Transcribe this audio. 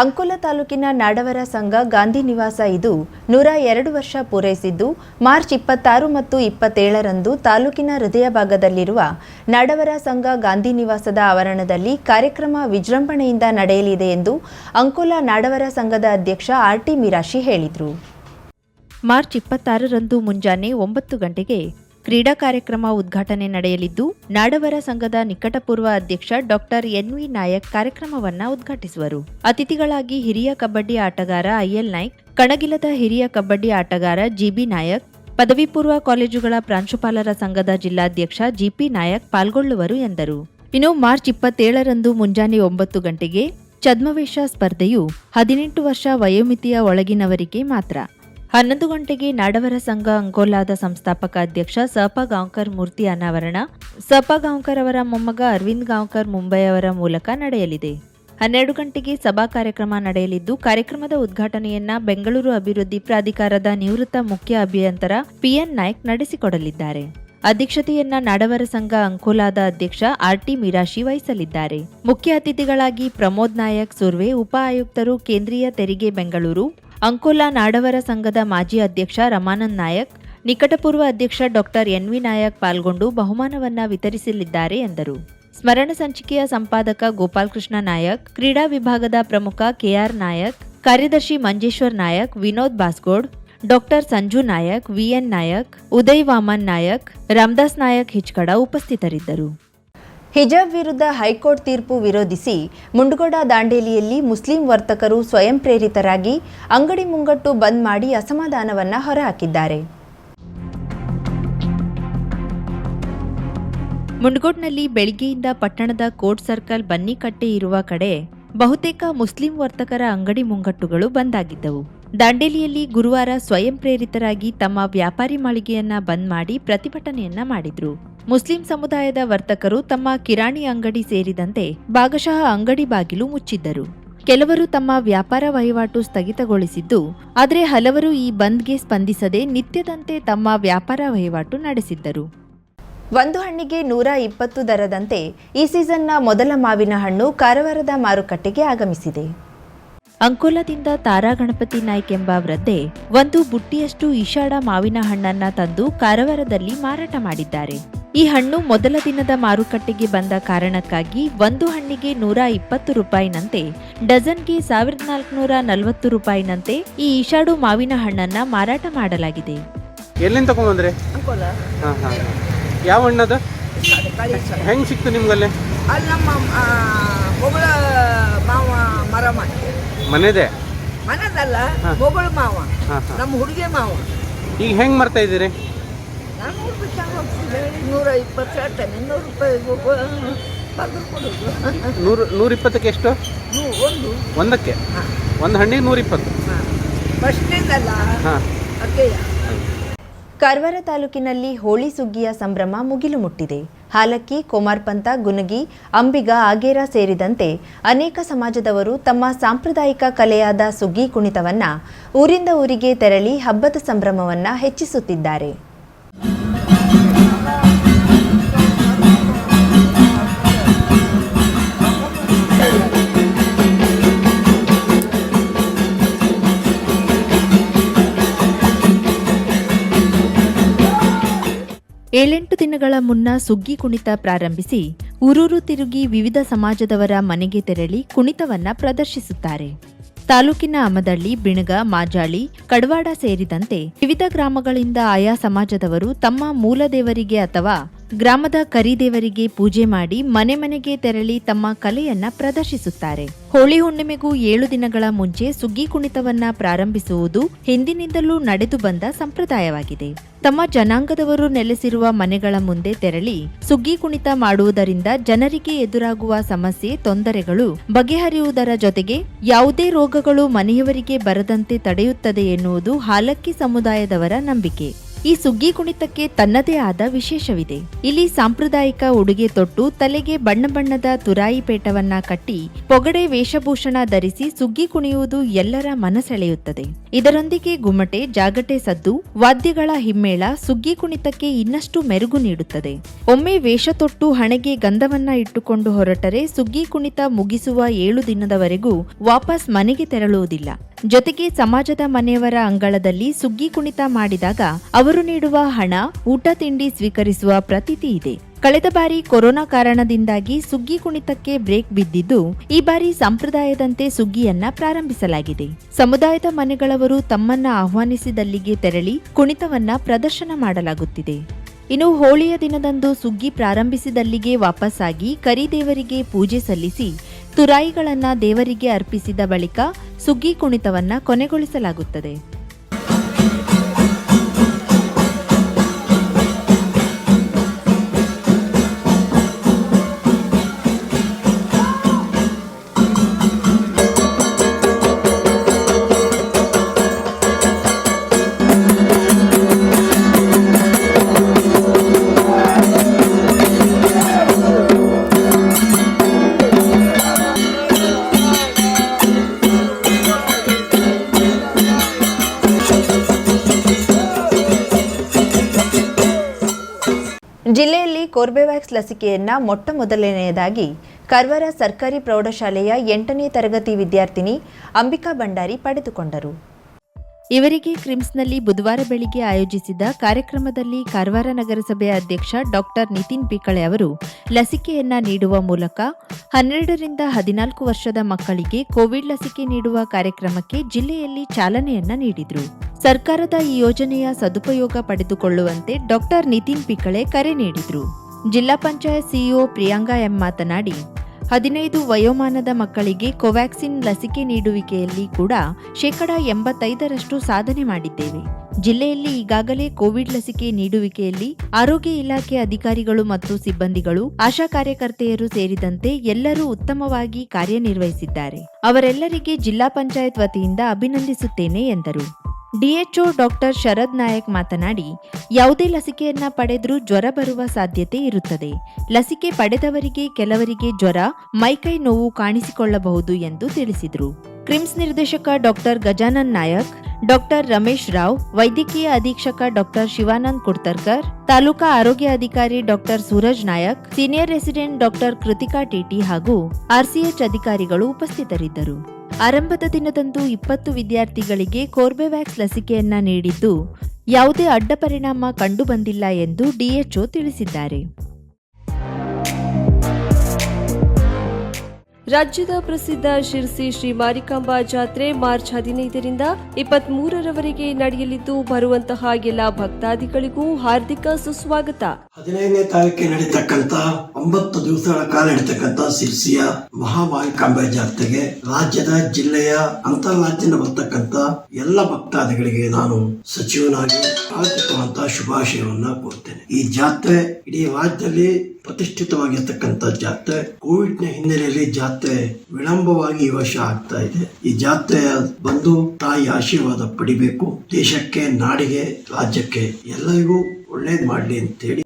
ಅಂಕೋಲ ತಾಲೂಕಿನ ನಾಡವರ ಸಂಘ ಗಾಂಧಿ ನಿವಾಸ ಇದು ನೂರ ಎರಡು ವರ್ಷ ಪೂರೈಸಿದ್ದು, ಮಾರ್ಚ್ ಇಪ್ಪತ್ತಾರು ಮತ್ತು ಇಪ್ಪತ್ತೇಳರಂದು ತಾಲೂಕಿನ ಹೃದಯ ಭಾಗದಲ್ಲಿರುವ ನಾಡವರ ಸಂಘ ಗಾಂಧಿ ನಿವಾಸದ ಆವರಣದಲ್ಲಿ ಕಾರ್ಯಕ್ರಮ ವಿಜೃಂಭಣೆಯಿಂದ ನಡೆಯಲಿದೆ ಎಂದು ಅಂಕೋಲ ನಾಡವರ ಸಂಘದ ಅಧ್ಯಕ್ಷ ಆರ್ಟಿ ಮಿರಾಶಿ ಹೇಳಿದರು. ಮಾರ್ಚ್ ಇಪ್ಪತ್ತಾರರಂದು ಮುಂಜಾನೆ ಒಂಬತ್ತು ಗಂಟೆಗೆ ಕ್ರೀಡಾ ಕಾರ್ಯಕ್ರಮ ಉದ್ಘಾಟನೆ ನಡೆಯಲಿದ್ದು, ನಾಡವರ ಸಂಘದ ನಿಕಟಪೂರ್ವ ಅಧ್ಯಕ್ಷ ಡಾಕ್ಟರ್ ಎನ್ವಿ ನಾಯಕ್ ಕಾರ್ಯಕ್ರಮವನ್ನ ಉದ್ಘಾಟಿಸುವರು. ಅತಿಥಿಗಳಾಗಿ ಹಿರಿಯ ಕಬಡ್ಡಿ ಆಟಗಾರ ಐಎಲ್ ನಾಯ್ಕ್, ಕಣಗಿಲದ ಹಿರಿಯ ಕಬಡ್ಡಿ ಆಟಗಾರ ಜಿಬಿ ನಾಯಕ್ ಪದವಿ ಪೂರ್ವ ಕಾಲೇಜುಗಳ ಪ್ರಾಂಶುಪಾಲರ ಸಂಘದ ಜಿಲ್ಲಾಧ್ಯಕ್ಷ ಜಿಪಿ ನಾಯಕ್ ಪಾಲ್ಗೊಳ್ಳುವರು ಎಂದರು. ಇನ್ನು ಮಾರ್ಚ್ ಇಪ್ಪತ್ತೇಳರಂದು ಮುಂಜಾನೆ ಒಂಬತ್ತು ಗಂಟೆಗೆ ಛದ್ಮವೇಷ ಸ್ಪರ್ಧೆಯು ಹದಿನೆಂಟು ವರ್ಷ ವಯೋಮಿತಿಯ ಒಳಗಿನವರಿಗೆ ಮಾತ್ರ. ಹನ್ನೊಂದು ಗಂಟೆಗೆ ನಾಡವರ ಸಂಘ ಅಂಕೋಲಾದ ಸಂಸ್ಥಾಪಕ ಅಧ್ಯಕ್ಷ ಸಪ ಗಾಂವ್ಕರ್ ಮೂರ್ತಿ ಅನಾವರಣ ಸಪ ಗಾಂವ್ಕರ್ ಅವರ ಮೊಮ್ಮಗ ಅರವಿಂದ್ ಗಾಂವ್ಕರ್ ಮುಂಬೈ ಅವರ ಮೂಲಕ ನಡೆಯಲಿದೆ. ಹನ್ನೆರಡು ಗಂಟೆಗೆ ಸಭಾ ಕಾರ್ಯಕ್ರಮ ನಡೆಯಲಿದ್ದು, ಕಾರ್ಯಕ್ರಮದ ಉದ್ಘಾಟನೆಯನ್ನ ಬೆಂಗಳೂರು ಅಭಿವೃದ್ಧಿ ಪ್ರಾಧಿಕಾರದ ನಿವೃತ್ತ ಮುಖ್ಯ ಅಭಿಯಂತರ ಪಿಎನ್ ನಾಯ್ಕ್ ನಡೆಸಿಕೊಡಲಿದ್ದಾರೆ. ಅಧ್ಯಕ್ಷತೆಯನ್ನ ನಾಡವರ ಸಂಘ ಅಂಕೋಲಾದ ಅಧ್ಯಕ್ಷ ಆರ್ಟಿ ಮಿರಾಶಿ ವಹಿಸಲಿದ್ದಾರೆ. ಮುಖ್ಯ ಅತಿಥಿಗಳಾಗಿ ಪ್ರಮೋದ್ ನಾಯಕ್, ಸುರ್ವೆ ಉಪ ಆಯುಕ್ತರು, ಕೇಂದ್ರೀಯ ತೆರಿಗೆ ಬೆಂಗಳೂರು ಅಂಕೋಲಾ ನಾಡವರ ಸಂಘದ ಮಾಜಿ ಅಧ್ಯಕ್ಷ ರಮಾನಂದ್ ನಾಯಕ್, ನಿಕಟಪೂರ್ವ ಅಧ್ಯಕ್ಷ ಡಾಕ್ಟರ್ ಎನ್ವಿ ನಾಯಕ್ ಪಾಲ್ಗೊಂಡು ಬಹುಮಾನವನ್ನ ವಿತರಿಸಲಿದ್ದಾರೆ ಎಂದರು. ಸ್ಮರಣ ಸಂಚಿಕೆಯ ಸಂಪಾದಕ ಗೋಪಾಲಕೃಷ್ಣ ನಾಯಕ್, ಕ್ರೀಡಾ ವಿಭಾಗದ ಪ್ರಮುಖ ಕೆಆರ್ ನಾಯಕ್, ಕಾರ್ಯದರ್ಶಿ ಮಂಜೇಶ್ವರ್ ನಾಯಕ್, ವಿನೋದ್ ಬಾಸ್ಗೋಡ್, ಡಾಕ್ಟರ್ ಸಂಜು ನಾಯಕ್ ವಿಎನ್ ನಾಯಕ್, ಉದಯ್ ವಾಮನ್ ನಾಯಕ್, ರಾಮದಾಸ್ ನಾಯಕ್ ಹಿಚ್ಕಡ ಉಪಸ್ಥಿತರಿದ್ದರು. ಹಿಜಾಬ್ ವಿರುದ್ಧ ಹೈಕೋರ್ಟ್ ತೀರ್ಪು ವಿರೋಧಿಸಿ ಮುಂಡಗೋಡ ದಾಂಡೇಲಿಯಲ್ಲಿ ಮುಸ್ಲಿಂ ವರ್ತಕರು ಸ್ವಯಂ ಪ್ರೇರಿತರಾಗಿ ಅಂಗಡಿ ಮುಂಗಟ್ಟು ಬಂದ್ ಮಾಡಿ ಅಸಮಾಧಾನವನ್ನ ಹೊರಹಾಕಿದ್ದಾರೆ. ಮುಂಡಗೋಡ್ನಲ್ಲಿ ಬೆಳಿಗ್ಗೆಯಿಂದ ಪಟ್ಟಣದ ಕೋರ್ಟ್ ಸರ್ಕಲ್ ಬನ್ನಿಕಟ್ಟೆ ಇರುವ ಕಡೆ ಬಹುತೇಕ ಮುಸ್ಲಿಂ ವರ್ತಕರ ಅಂಗಡಿ ಮುಂಗಟ್ಟುಗಳು ಬಂದಾಗಿದ್ದವು ದಾಂಡೇಲಿಯಲ್ಲಿ ಗುರುವಾರ ಸ್ವಯಂ ಪ್ರೇರಿತರಾಗಿ ತಮ್ಮ ವ್ಯಾಪಾರಿ ಮಳಿಗೆಯನ್ನ ಬಂದ್ ಮಾಡಿ ಪ್ರತಿಭಟನೆಯನ್ನ ಮಾಡಿದ್ರು. ಮುಸ್ಲಿಂ ಸಮುದಾಯದ ವರ್ತಕರು ತಮ್ಮ ಕಿರಾಣಿ ಅಂಗಡಿ ಸೇರಿದಂತೆ ಭಾಗಶಃ ಅಂಗಡಿ ಬಾಗಿಲು ಮುಚ್ಚಿದ್ದರು. ಕೆಲವರು ತಮ್ಮ ವ್ಯಾಪಾರ ವಹಿವಾಟು ಸ್ಥಗಿತಗೊಳಿಸಿದ್ದು, ಆದರೆ ಹಲವರು ಈ ಬಂದ್ಗೆ ಸ್ಪಂದಿಸದೆ ನಿತ್ಯದಂತೆ ತಮ್ಮ ವ್ಯಾಪಾರ ವಹಿವಾಟು ನಡೆಸಿದ್ದರು. ಒಂದು ಹಣ್ಣಿಗೆ ನೂರ ಇಪ್ಪತ್ತು ದರದಂತೆ ಈ ಸೀಸನ್ನ ಮೊದಲ ಮಾವಿನ ಹಣ್ಣು ಕಾರವಾರದ ಮಾರುಕಟ್ಟೆಗೆ ಆಗಮಿಸಿದೆ. ಅಂಕೋಲದಿಂದ ತಾರಾ ಗಣಪತಿ ನಾಯ್ಕ್ ಎಂಬ ವೃದ್ಧೆ ಒಂದು ಬುಟ್ಟಿಯಷ್ಟು ಈಶಾಡ ಮಾವಿನ ಹಣ್ಣನ್ನ ತಂದು ಕಾರವಾರದಲ್ಲಿ ಮಾರಾಟ ಮಾಡಿದ್ದಾರೆ. ಈ ಹಣ್ಣು ಮೊದಲ ದಿನದ ಮಾರುಕಟ್ಟೆಗೆ ಬಂದ ಕಾರಣಕ್ಕಾಗಿ ಒಂದು ಹಣ್ಣಿಗೆ ನೂರ ಇಪ್ಪತ್ತು ರೂಪಾಯಿನಂತೆ ಡಜನ್ಗೆ ಸಾವಿರದ ನಾಲ್ಕುನೂರ ನಲವತ್ತು ರೂಪಾಯಿನಂತೆ ಈ ಈಶಾಡು ಮಾವಿನ ಹಣ್ಣನ್ನ ಮಾರಾಟ ಮಾಡಲಾಗಿದೆ. ಎಲ್ಲಿಂದ ತಗೊಂಬಂದ್ರಿ ಅಂಕೋಲ. ಹಾಂ ಹಾಂ. ಯಾವ ಹಣ್ಣದ? ಹೆಂಗ್ ಹೆಂಗೆ ಸಿಕ್ತು ನಿಮ್ಗಲ್ಲಿ? ಅಲ್ಲಿ ನಮ್ಮ ಆ, ಮಾವ ಮರ ಮಾಡಿ. ಮನೆದೇ? ಮನದಲ್ಲ ಹಾ. ಮೊಗಳ ಮಾವ ಹಾಂ ಹಾಂ. ನಮ್ಮ ಹುಡುಗಿ ಮಾವ. ಈಗ ಹೆಂಗೆ ಮರ್ತಾ ಇದ್ದೀರಿ? ನಾನು ನೂರು ರೂಪಾಯಿ ಹೋಗ್ತಿದ್ದೆ ನೂರ ಇಪ್ಪತ್ತು ಹೇಳ್ತೇನೆ ರೂಪಾಯಿ ಕೊಡೋದು. ನೂರು ಎಷ್ಟು? ನೂ- ಒಂದು. ಒಂದಕ್ಕೆ? ಹಾಂ. ಒಂದು ಹಣ್ಣಿಗೆ ನೂರ ಇಪ್ಪತ್ತು ಹಾಂ. ಫಸ್ಟ್ನೇದಲ್ಲ ಹಾಂ ಕಾರವಾರ ತಾಲೂಕಿನಲ್ಲಿ ಹೋಳಿ ಸುಗ್ಗಿಯ ಸಂಭ್ರಮ ಮುಗಿಲು ಮುಟ್ಟಿದೆ. ಹಾಲಕ್ಕಿ ಕೋಮಾರ್ಪಂತ ಗುನಗಿ, ಅಂಬಿಗ ಆಗೇರ ಸೇರಿದಂತೆ ಅನೇಕ ಸಮಾಜದವರು ತಮ್ಮ ಸಾಂಪ್ರದಾಯಿಕ ಕಲೆಯಾದ ಸುಗ್ಗಿ ಕುಣಿತವನ್ನ ಊರಿಂದ ಊರಿಗೆ ತೆರಳಿ ಹಬ್ಬದ ಸಂಭ್ರಮವನ್ನ ಹೆಚ್ಚಿಸುತ್ತಿದ್ದಾರೆ. ಏಳೆಂಟು ದಿನಗಳ ಮುನ್ನ ಸುಗ್ಗಿ ಕುಣಿತ ಪ್ರಾರಂಭಿಸಿ ಊರೂರು ತಿರುಗಿ ವಿವಿಧ ಸಮಾಜದವರ ಮನೆಗೆ ತೆರಳಿ ಕುಣಿತವನ್ನ ಪ್ರದರ್ಶಿಸುತ್ತಾರೆ. ತಾಲೂಕಿನ ಅಮದಳ್ಳಿ, ಬಿಣಗ, ಮಾಜಾಳಿ, ಕಡವಾಡ ಸೇರಿದಂತೆ ವಿವಿಧ ಗ್ರಾಮಗಳಿಂದ ಆಯಾ ಸಮಾಜದವರು ತಮ್ಮ ಮೂಲದೇವರಿಗೆ ಅಥವಾ ಗ್ರಾಮದ ಕರಿದೇವರಿಗೆ ಪೂಜೆ ಮಾಡಿ ಮನೆ ಮನೆಗೆ ತೆರಳಿ ತಮ್ಮ ಕಲೆಯನ್ನ ಪ್ರದರ್ಶಿಸುತ್ತಾರೆ. ಹೋಳಿ ಹುಣ್ಣಿಮೆಗೂ ಏಳು ದಿನಗಳ ಮುಂಚೆ ಸುಗ್ಗಿ ಕುಣಿತವನ್ನ ಪ್ರಾರಂಭಿಸುವುದು ಹಿಂದಿನಿಂದಲೂ ನಡೆದು ಬಂದ ಸಂಪ್ರದಾಯವಾಗಿದೆ. ತಮ್ಮ ಜನಾಂಗದವರು ನೆಲೆಸಿರುವ ಮನೆಗಳ ಮುಂದೆ ತೆರಳಿ ಸುಗ್ಗಿ ಕುಣಿತ ಮಾಡುವುದರಿಂದ ಜನರಿಗೆ ಎದುರಾಗುವ ಸಮಸ್ಯೆ, ತೊಂದರೆಗಳು ಬಗೆಹರಿಯುವುದರ ಜೊತೆಗೆ ಯಾವುದೇ ರೋಗಗಳು ಮನೆಯವರಿಗೆ ಬರದಂತೆ ತಡೆಯುತ್ತದೆ ಎನ್ನುವುದು ಹಾಲಕ್ಕಿ ಸಮುದಾಯದವರ ನಂಬಿಕೆ. ಈ ಸುಗ್ಗಿ ಕುಣಿತಕ್ಕೆ ತನ್ನದೇ ಆದ ವಿಶೇಷವಿದೆ. ಇಲ್ಲಿ ಸಾಂಪ್ರದಾಯಿಕ ಉಡುಗೆ ತೊಟ್ಟು, ತಲೆಗೆ ಬಣ್ಣ ಬಣ್ಣದ ತುರಾಯಿ ಪೇಟವನ್ನ ಕಟ್ಟಿ, ಪೊಗಡೆ ವೇಷಭೂಷಣ ಧರಿಸಿ ಸುಗ್ಗಿ ಕುಣಿಯುವುದು ಎಲ್ಲರ ಮನಸೆಳೆಯುತ್ತದೆ. ಇದರೊಂದಿಗೆ ಗುಮ್ಮಟೆ, ಜಾಗಟೆ ಸದ್ದು, ವಾದ್ಯಗಳ ಹಿಮ್ಮೇಳ ಸುಗ್ಗಿ ಕುಣಿತಕ್ಕೆ ಇನ್ನಷ್ಟು ಮೆರುಗು ನೀಡುತ್ತದೆ. ಒಮ್ಮೆ ವೇಷ ತೊಟ್ಟು ಹಣೆಗೆ ಗಂಧವನ್ನ ಇಟ್ಟುಕೊಂಡು ಹೊರಟರೆ ಸುಗ್ಗಿ ಕುಣಿತ ಮುಗಿಸುವ ಏಳು ದಿನದವರೆಗೂ ವಾಪಸ್ ಮನೆಗೆ ತೆರಳುವುದಿಲ್ಲ. ಜೊತೆಗೆ ಸಮಾಜದ ಮನೆಯವರ ಅಂಗಳದಲ್ಲಿ ಸುಗ್ಗಿ ಕುಣಿತ ಮಾಡಿದಾಗ ಅವರು ನೀಡುವ ಹಣ, ಊಟ ತಿಂಡಿ ಸ್ವೀಕರಿಸುವ ಪ್ರತೀತಿ ಇದೆ. ಕಳೆದ ಬಾರಿ ಕೊರೋನಾ ಕಾರಣದಿಂದಾಗಿ ಸುಗ್ಗಿ ಕುಣಿತಕ್ಕೆ ಬ್ರೇಕ್ ಬಿದ್ದಿದ್ದು, ಈ ಬಾರಿ ಸಂಪ್ರದಾಯದಂತೆ ಸುಗ್ಗಿಯನ್ನ ಪ್ರಾರಂಭಿಸಲಾಗಿದೆ. ಸಮುದಾಯದ ಮನೆಗಳವರು ತಮ್ಮನ್ನ ಆಹ್ವಾನಿಸಿದಲ್ಲಿಗೆ ತೆರಳಿ ಕುಣಿತವನ್ನ ಪ್ರದರ್ಶನ ಮಾಡಲಾಗುತ್ತಿದೆ. ಇನ್ನು ಹೋಳಿಯ ದಿನದಂದು ಸುಗ್ಗಿ ಪ್ರಾರಂಭಿಸಿದಲ್ಲಿಗೆ ವಾಪಸ್ಸಾಗಿ ಕರಿದೇವರಿಗೆ ಪೂಜೆ ಸಲ್ಲಿಸಿ ತುರಾಯಿಗಳನ್ನ ದೇವರಿಗೆ ಅರ್ಪಿಸಿದ ಬಳಿಕ ಸುಗ್ಗಿ ಕುಣಿತವನ್ನು ಕೊನೆಗೊಳಿಸಲಾಗುತ್ತದೆ. ಜಿಲ್ಲೆಯಲ್ಲಿ ಕೋರ್ಬೆವ್ಯಾಕ್ಸ್ ಲಸಿಕೆಯನ್ನ ಮೊಟ್ಟ ಮೊದಲನೆಯದಾಗಿ ಕರ್ವರ ಸರ್ಕಾರಿ ಪ್ರೌಢಶಾಲೆಯ ಎಂಟನೇ ತರಗತಿ ವಿದ್ಯಾರ್ಥಿನಿ ಅಂಬಿಕಾ ಭಂಡಾರಿ ಪಡೆದುಕೊಂಡರು. ಇವರಿಗೆ ಕ್ರಿಮ್ಸ್ನಲ್ಲಿ ಬುಧವಾರ ಬೆಳಿಗ್ಗೆ ಆಯೋಜಿಸಿದ ಕಾರ್ಯಕ್ರಮದಲ್ಲಿ ಕಾರವಾರ ನಗರಸಭೆಯ ಅಧ್ಯಕ್ಷ ಡಾಕ್ಟರ್ ನಿತಿನ್ ಪಿಕಳೆ ಅವರು ಲಸಿಕೆಯನ್ನ ನೀಡುವ ಮೂಲಕ ಹನ್ನೆರಡರಿಂದ ಹದಿನಾಲ್ಕು ವರ್ಷದ ಮಕ್ಕಳಿಗೆ ಕೋವಿಡ್ ಲಸಿಕೆ ನೀಡುವ ಕಾರ್ಯಕ್ರಮಕ್ಕೆ ಜಿಲ್ಲೆಯಲ್ಲಿ ಚಾಲನೆಯನ್ನ ನೀಡಿದರು. ಸರ್ಕಾರದ ಈ ಯೋಜನೆಯ ಸದುಪಯೋಗ ಪಡೆದುಕೊಳ್ಳುವಂತೆ ಡಾಕ್ಟರ್ ನಿತಿನ್ ಪಿಕಳೆ ಕರೆ ನೀಡಿದರು. ಜಿಲ್ಲಾ ಪಂಚಾಯತ್ ಸಿಇಒ ಪ್ರಿಯಾಂಗಾ ಎಂ ಮಾತನಾಡಿ ಹದಿನೈದು ವಯೋಮಾನದ ಮಕ್ಕಳಿಗೆ ಕೋವ್ಯಾಕ್ಸಿನ್ ಲಸಿಕೆ ನೀಡುವಿಕೆಯಲ್ಲಿ ಕೂಡ ಶೇಕಡ ಎಂಬತ್ತೈದರಷ್ಟು ಸಾಧನೆ ಮಾಡಿದ್ದೇವೆ. ಜಿಲ್ಲೆಯಲ್ಲಿ ಈಗಾಗಲೇ ಕೋವಿಡ್ ಲಸಿಕೆ ನೀಡುವಿಕೆಯಲ್ಲಿ ಆರೋಗ್ಯ ಇಲಾಖೆ ಅಧಿಕಾರಿಗಳು ಮತ್ತು ಸಿಬ್ಬಂದಿಗಳು, ಆಶಾ ಕಾರ್ಯಕರ್ತೆಯರು ಸೇರಿದಂತೆ ಎಲ್ಲರೂ ಉತ್ತಮವಾಗಿ ಕಾರ್ಯನಿರ್ವಹಿಸಿದ್ದಾರೆ. ಅವರೆಲ್ಲರಿಗೆ ಜಿಲ್ಲಾ ಪಂಚಾಯತ್ ವತಿಯಿಂದ ಅಭಿನಂದಿಸುತ್ತೇನೆ ಎಂದರು. ಡಿಎಚ್ಒ ಡಾಕ್ಟರ್ ಶರದ್ ನಾಯಕ್ ಮಾತನಾಡಿ, ಯಾವುದೇ ಲಸಿಕೆಯನ್ನ ಪಡೆದರೂ ಜ್ವರ ಬರುವ ಸಾಧ್ಯತೆ ಇರುತ್ತದೆ. ಲಸಿಕೆ ಪಡೆದವರಿಗೆ ಕೆಲವರಿಗೆ ಜ್ವರ, ಮೈಕೈ ನೋವು ಕಾಣಿಸಿಕೊಳ್ಳಬಹುದು ಎಂದು ತಿಳಿಸಿದರು. ಕ್ರಿಮ್ಸ್ ನಿರ್ದೇಶಕ ಡಾಕ್ಟರ್ ಗಜಾನನ್ ನಾಯಕ್, ಡಾಕ್ಟರ್ ರಮೇಶ್ ರಾವ್, ವೈದ್ಯಕೀಯ ಅಧೀಕ್ಷಕ ಡಾಕ್ಟರ್ ಶಿವಾನಂದ್ ಕುಡ್ತರ್ಕರ್, ತಾಲೂಕಾ ಆರೋಗ್ಯ ಅಧಿಕಾರಿ doctor Suraj Nayak, senior resident doctor Krithika TT ಹಾಗೂ ಆರ್ಸಿಎಚ್ ಅಧಿಕಾರಿಗಳು ಉಪಸ್ಥಿತರಿದ್ದರು. ಆರಂಭದ ದಿನದಂದು ಇಪ್ಪತ್ತು ವಿದ್ಯಾರ್ಥಿಗಳಿಗೆ ಕೋರ್ಬೆವ್ಯಾಕ್ಸ್ ಲಸಿಕೆಯನ್ನ ನೀಡಿದ್ದು ಯಾವುದೇ ಅಡ್ಡ ಪರಿಣಾಮ ಕಂಡುಬಂದಿಲ್ಲ ಎಂದು ಡಿಎಚ್ಒ ತಿಳಿಸಿದ್ದಾರೆ. ರಾಜ್ಯದ ಪ್ರಸಿದ್ಧ ಶಿರ್ಸಿ ಶ್ರೀ ಮಾರಿಕಾಂಬಾ ಜಾತ್ರೆ ಮಾರ್ಚ್ ಹದಿನೈದರಿಂದ ಇಪ್ಪತ್ತ್ ಮೂರರವರೆಗೆ ನಡೆಯಲಿದ್ದು ಬರುವಂತಹ ಎಲ್ಲ ಭಕ್ತಾದಿಗಳಿಗೂ ಹಾರ್ದಿಕ ಸುಸ್ವಾಗತ. ಹದಿನೈದನೇ ತಾರೀಕಿಗೆ ನಡೀತಕ್ಕಂತ ಒಂಬತ್ತು ದಿವಸಗಳ ಕಾಲ ಇಡ್ತಕ್ಕಂತ ಸಿರ್ಸಿಯ ಮಹಾಮಾರಿಕಾಂಬೆ ಜಾತ್ರೆಗೆ ರಾಜ್ಯದ ಜಿಲ್ಲೆಯ ಅಂತರ್ರಾಜ್ಯದಿಂದ ಬರ್ತಕ್ಕಂತ ಎಲ್ಲ ಭಕ್ತಾದಿಗಳಿಗೆ ನಾನು ಸಚಿವನಾಗಿ ಆರ್ಥಿಕವಂತ ಶುಭಾಶಯವನ್ನ ಕೋರ್ತೇನೆ ಈ ಜಾತ್ರೆ ಇಡೀ ರಾಜ್ಯದಲ್ಲಿ ಪ್ರತಿಷ್ಠಿತವಾಗಿರ್ತಕ್ಕಂಥ ಜಾತ್ರೆ. ಕೋವಿಡ್ನ ಹಿನ್ನೆಲೆಯಲ್ಲಿ ಜಾತ್ರೆ ವಿಳಂಬವಾಗಿ ಈ ವರ್ಷ ಆಗ್ತಾ ಇದೆ. ಈ ಜಾತ್ರೆ ಬಂದು ತಾಯಿ ಆಶೀರ್ವಾದ ಪಡಿಬೇಕು. ದೇಶಕ್ಕೆ, ನಾಡಿಗೆ, ರಾಜ್ಯಕ್ಕೆ ಎಲ್ಲರಿಗೂ ಒಳ್ಳೇದ್ ಮಾಡ್ಲಿ ಅಂತೇಳಿ